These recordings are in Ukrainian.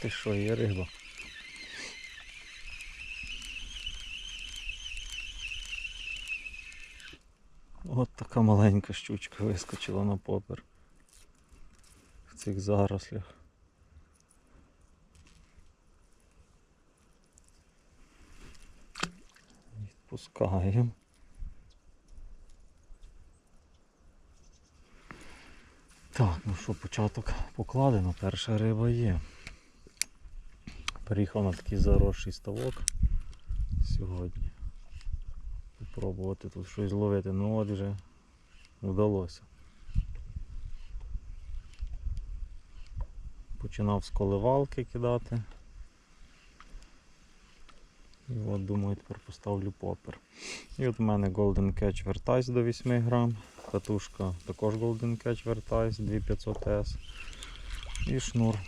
Ти що, є риба? От така маленька щучка вискочила на попер в цих зарослях. Відпускаємо. Так, ну що, початок покладено, перша риба є. Приїхав на такий заросший ставок сьогодні. Попробувати тут щось зловити. Ну от вже вдалося. Починав з коливалки кидати. І от думаю, тепер поставлю попер. І от в мене Golden Catch Vertice до 8 грам. Катушка також Golden Catch Vertice 2500S. І шнур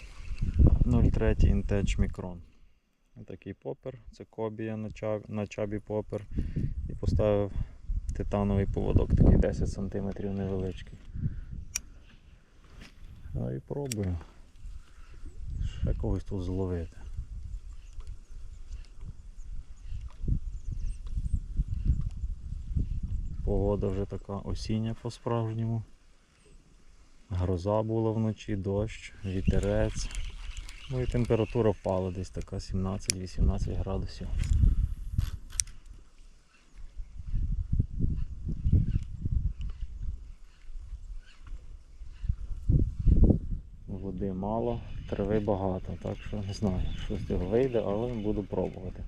0,3 Intech Micron. Такий попер, це кобія на чабі, на чабі попер. І поставив титановий поводок, такий 10 см невеличкий. А і пробую. Ще когось тут зловити. Погода вже така осіння по-справжньому. Гроза була вночі, дощ, вітерець. Ну і температура впала десь така 17-18 градусів. Води мало, трави багато, так що не знаю, що з цього вийде, але буду пробувати.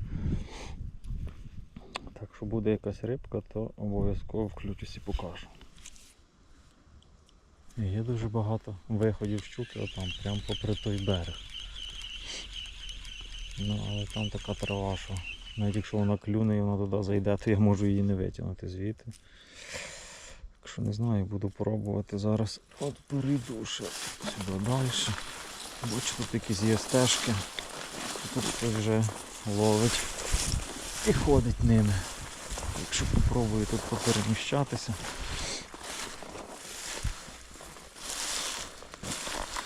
Так що буде якась рибка, то обов'язково включусь і покажу. Є дуже багато виходів щуки, отам, прямо попри той берег. Ну, але там така трава, що навіть якщо вона клюне і вона туди зайде, то я можу її не витягнути звідти. Так що не знаю, буду пробувати зараз. От перейду ще сюди далі. Бачу, тут якісь є стежки. Тут хтось вже ловить і ходить ними. Якщо попробую тут попереміщатися.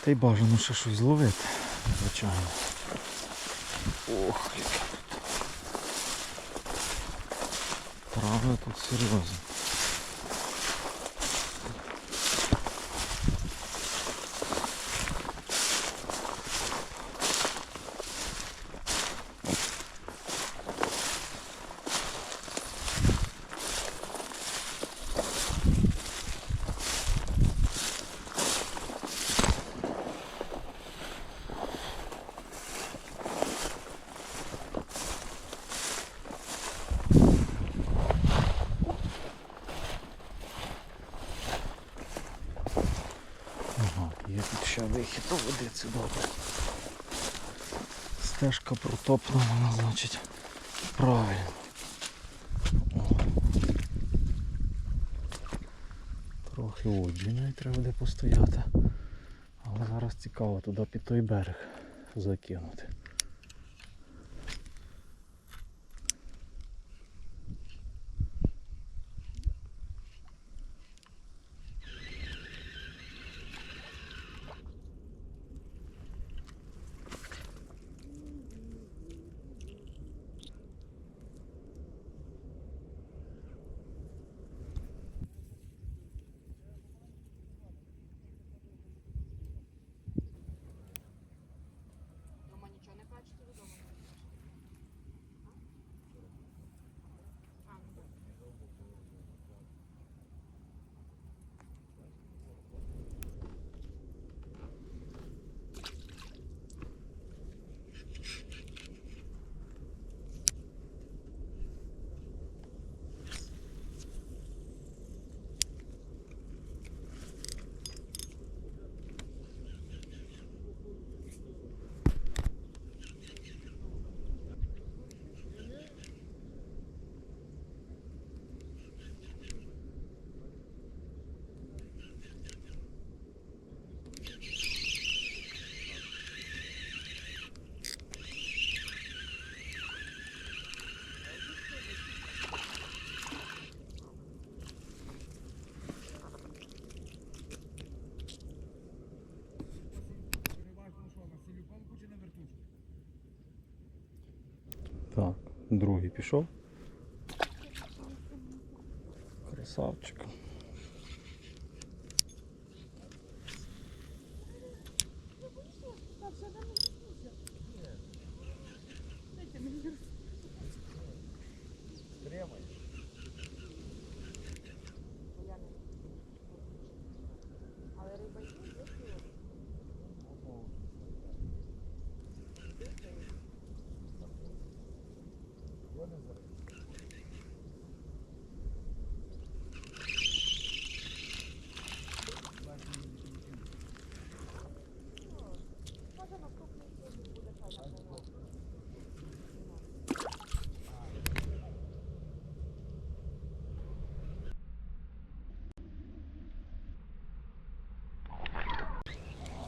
Та й бажано ще щось зловити, звичайно. Ох, Правда тут. Правда тут серйозно. Ага, є тут ще вихід до води, це добре. Стежка протоплена, значить. Правильно. Трохи воді треба буде постояти. Але зараз цікаво туди під той берег закинути. Дома нічого Так, другий пішов. Красавчик.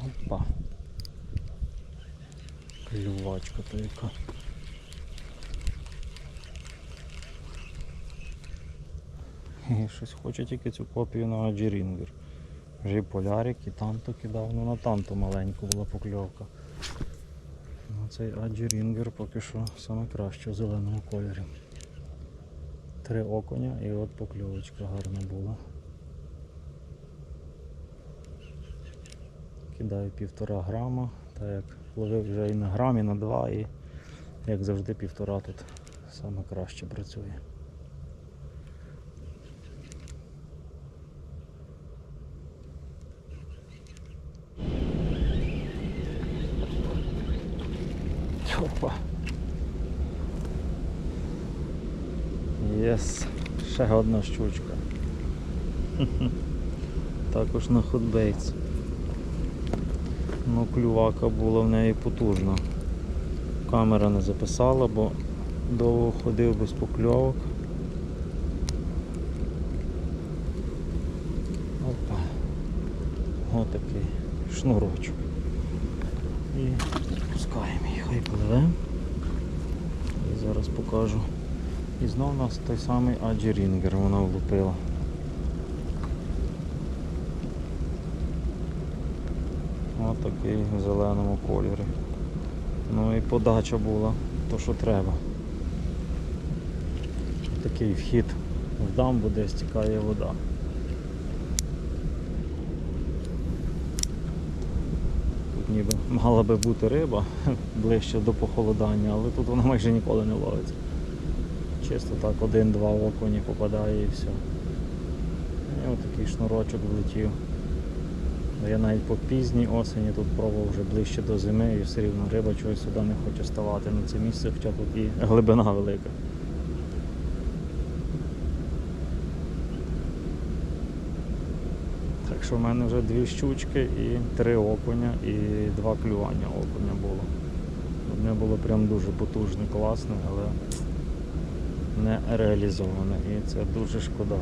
Опа. Клювачка то. І щось хоче тільки цю копію на Аджірінгер. Вже і полярик, і танто кидав, ну на танто маленьку була покльовка. Ну, цей Аджірінгер поки що саме краще в зеленому кольорі. Три окуня і от покльовочка гарна була. Кидаю півтора грама, так як ловив вже і на грам, і на два, і як завжди півтора тут саме краще працює. Опа. Єс, ще одна щучка. Також на худбейтс. Ну, клювака була в неї потужна. Камера не записала, бо довго ходив без покльовок. Опа. Отакий шнурочок. І пускаємо її, хай пливе. І зараз покажу. І знов у нас той самий Аджі Рінгер вона влупила. Такий в зеленому кольорі. Ну і подача була, то що треба. Такий вхід в дамбу, де стікає вода. Тут ніби мала би бути риба ближче до похолодання, але тут вона майже ніколи не ловиться. Чисто так один-два окуні попадає і все. І отакий шнурочок влетів. Ну, Я навіть по пізній осені тут пробував вже ближче до зими і все рівно риба чогось сюди не хоче ставати на це місце, хоча тут і глибина велика. Так що в мене вже дві щучки і три окуня, і два клювання окуня було. Одне було прям дуже потужне, класне, але не реалізоване. І це дуже шкода.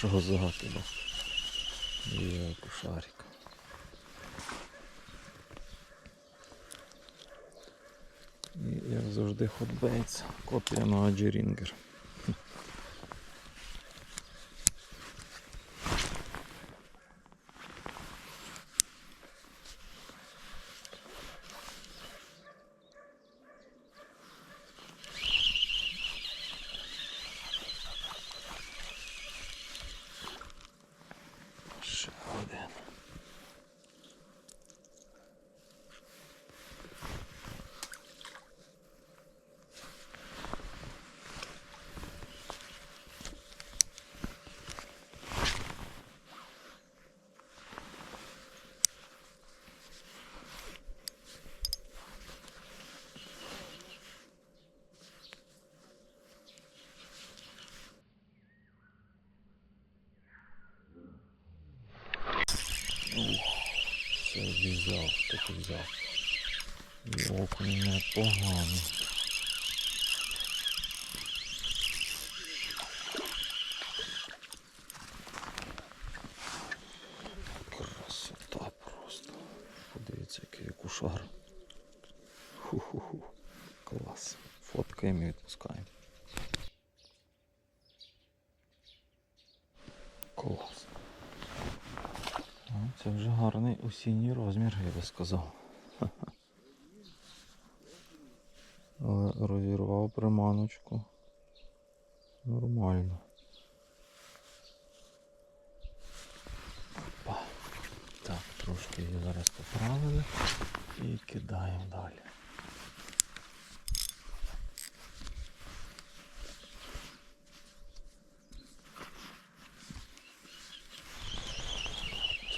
Першого закиду. Є кушарик. І як завжди хотбейтс, копія на Аджі Рінгер. Ще один. Все взяв, так взяв. Окунь непоганий. Красота просто. Подивіться, який кушар. Ху-ху-ху. Клас. Фоткаємо і відпускаємо. Клас. Ну, Це вже гарний осінній розмір, я би сказав. Але розірвав приманочку. Нормально. Опа. Так, трошки її зараз поправили і кидаємо далі.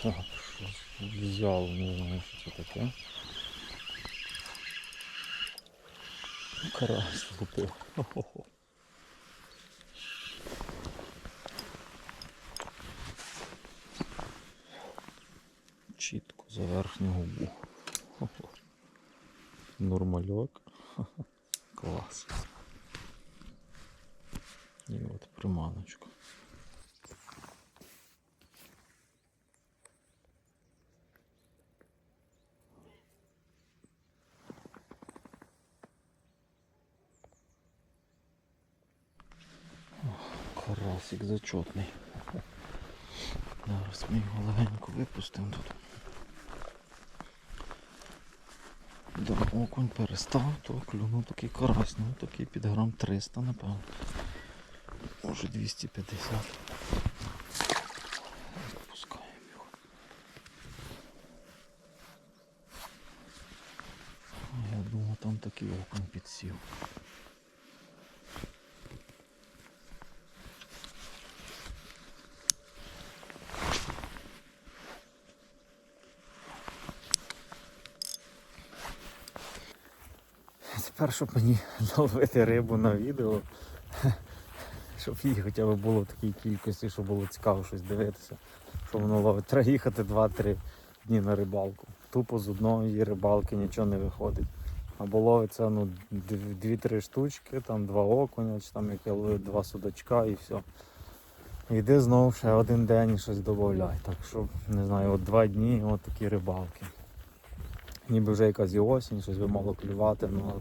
Так, щось взяв, не знаю, що це таке. Карась. Хо-хо-хо. Чітко за верхню губу. Хо-хо. Нормальок. Ха-ха. Клас. І от приманочка. Карасик зачетний. Зараз ми його легенько випустимо тут. Да, окунь перестав, то клюнув такий карась, ну такий під грам 300, напевно. Може 250. Запускаємо його. Я думав, там такий окунь підсів. Тепер, щоб мені ловити рибу на відео, щоб її хоча б було в такій кількості, щоб було цікаво щось дивитися, що воно ловить. Треба їхати 2-3 дні на рибалку. Тупо з одної рибалки нічого не виходить. Або ловиться ну, 2-3 штучки, там два окуня, чи там яке ловить два судачка і все. Йди знову ще один день і щось додай. Так що, не знаю, от два дні от такі рибалки. Ніби вже якась і осінь, щось би мало клювати, ну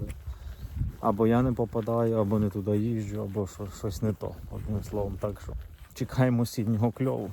або я не попадаю, або не туди їжджу, або що, щось не то. Одним словом, так що чекаємо сіднього кльову.